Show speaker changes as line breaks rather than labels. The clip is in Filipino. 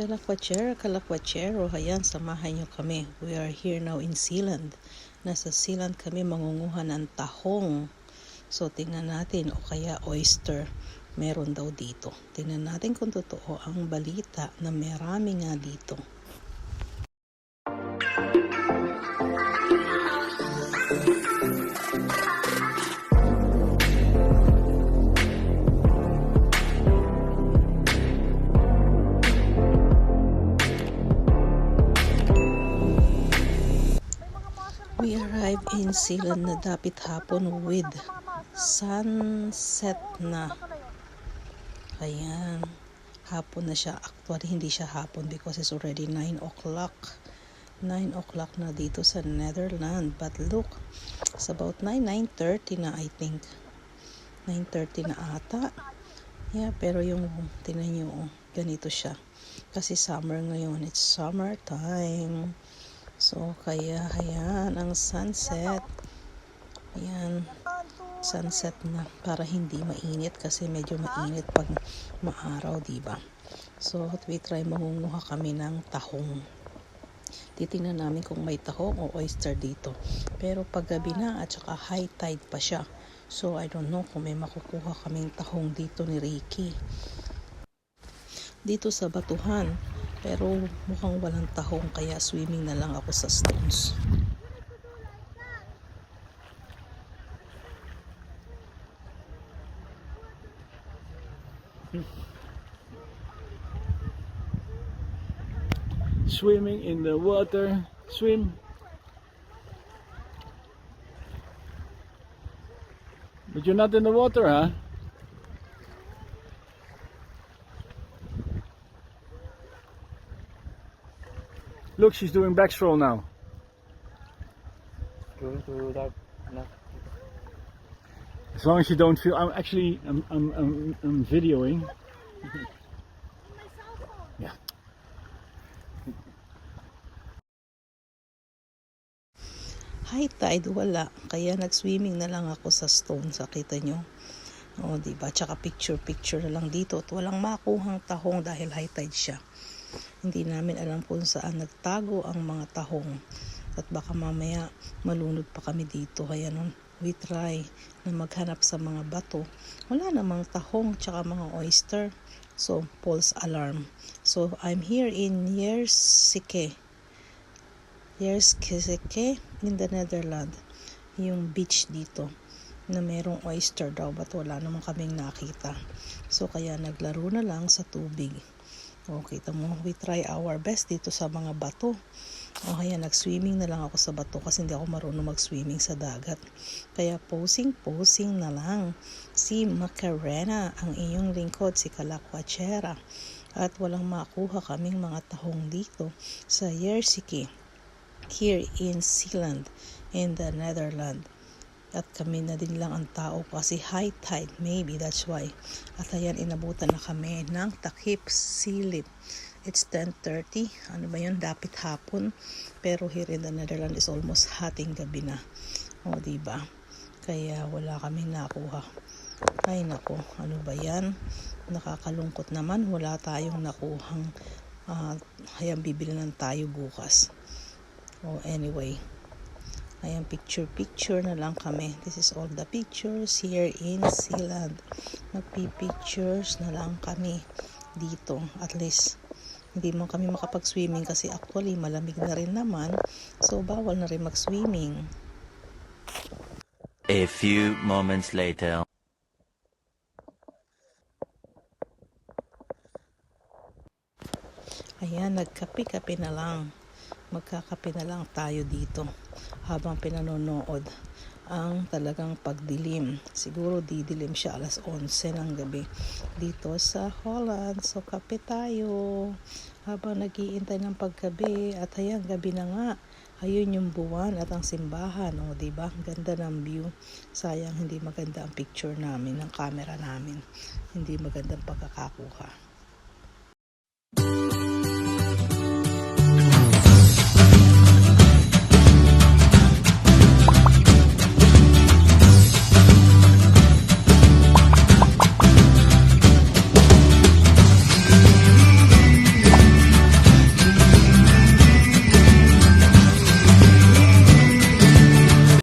Kalakwachero, kalakwachero, hayan, samahan nyo kami. We are here now in Sealand. Nasa Sealand kami mangunguha ng tahong. So, tingnan natin, o kaya oyster, meron daw dito. Tingnan natin kung totoo ang balita na marami nga dito. We arrived in Sealand na dapit hapon with sunset na. Ayan. Hapon na siya. Actually, hindi siya hapon because it's already 9 o'clock. 9 o'clock na dito sa Netherlands. But look, it's about 9, 9.30 na I think. 9.30 na ata. Yeah, pero yung, tinan nyo, oh, ganito siya. Kasi summer ngayon. It's summer time. So, kaya, ayan, ang sunset. Ayan, sunset na para hindi mainit kasi medyo mainit pag maaraw, di ba? So, we try mangunguha kami ng tahong. Titingnan namin kung may tahong o oyster dito. Pero pag gabi na at saka high tide pa siya. So, I don't know kung may makukuha kaming tahong dito ni Ricky. Dito sa batuhan. Pero mukhang walang tahong kaya swimming na lang ako sa stones.
swimming in the water. Swim. But you're not in the water, huh? Look, she's doing backstroll now.
Going to that no.
As long as you don't feel, I'm actually, I'm, I'm, I'm, I'm videoing. yeah.
High tide, wala. Kaya nag-swimming na lang ako sa stone. Sa kita nyo. O, diba? Tsaka picture-picture na lang dito. At walang makuhang tahong dahil high tide siya. Hindi namin alam kung saan nagtago ang mga tahong. At baka mamaya malunod pa kami dito. Kaya nung we try na maghanap sa mga bato, wala namang tahong tsaka mga oyster. So, false alarm. So, I'm here in Yersike. Yerskeseke in the Netherlands. Yung beach dito na merong oyster daw but wala naman kaming nakita. So kaya naglaro na lang sa tubig. O kita mo, we try our best dito sa mga bato. O kaya nag-swimming na lang ako sa bato kasi hindi ako marunong mag-swimming sa dagat. Kaya posing-posing na lang. Si Macarena, ang iyong lingkod, si Kalakwachera. At walang makuha kaming mga tahong dito sa Yersiki here in Sealand in the Netherlands. At kami na din lang ang tao kasi high tide, maybe that's why. At ayan, inabutan na kami ng takip silip. It's 10.30. Ano ba yun? Dapit hapon. Pero here in the Netherlands is almost hating gabi na. O, ba? Kaya wala kami nakuha. Ay, nako. Ano ba yan? Nakakalungkot naman. Wala tayong nakuhang uh, hayang bibili lang tayo bukas. Oh, anyway. Ayan, picture-picture na lang kami. This is all the pictures here in Sealand. Magpi-pictures na lang kami dito. At least, hindi mo kami makapag-swimming kasi actually malamig na rin naman. So, bawal na rin mag-swimming.
A few moments later.
Ayan, nagkape-kape na lang. Magkakape na lang tayo dito habang pinanonood ang talagang pagdilim. Siguro didilim siya alas 11 ng gabi dito sa Holland. So kape tayo habang nagiintay ng paggabi at ayan gabi na nga. Ayun yung buwan at ang simbahan, o, di ba? Ganda ng view. Sayang hindi maganda ang picture namin ng camera namin. Hindi magandang pagkakakuha.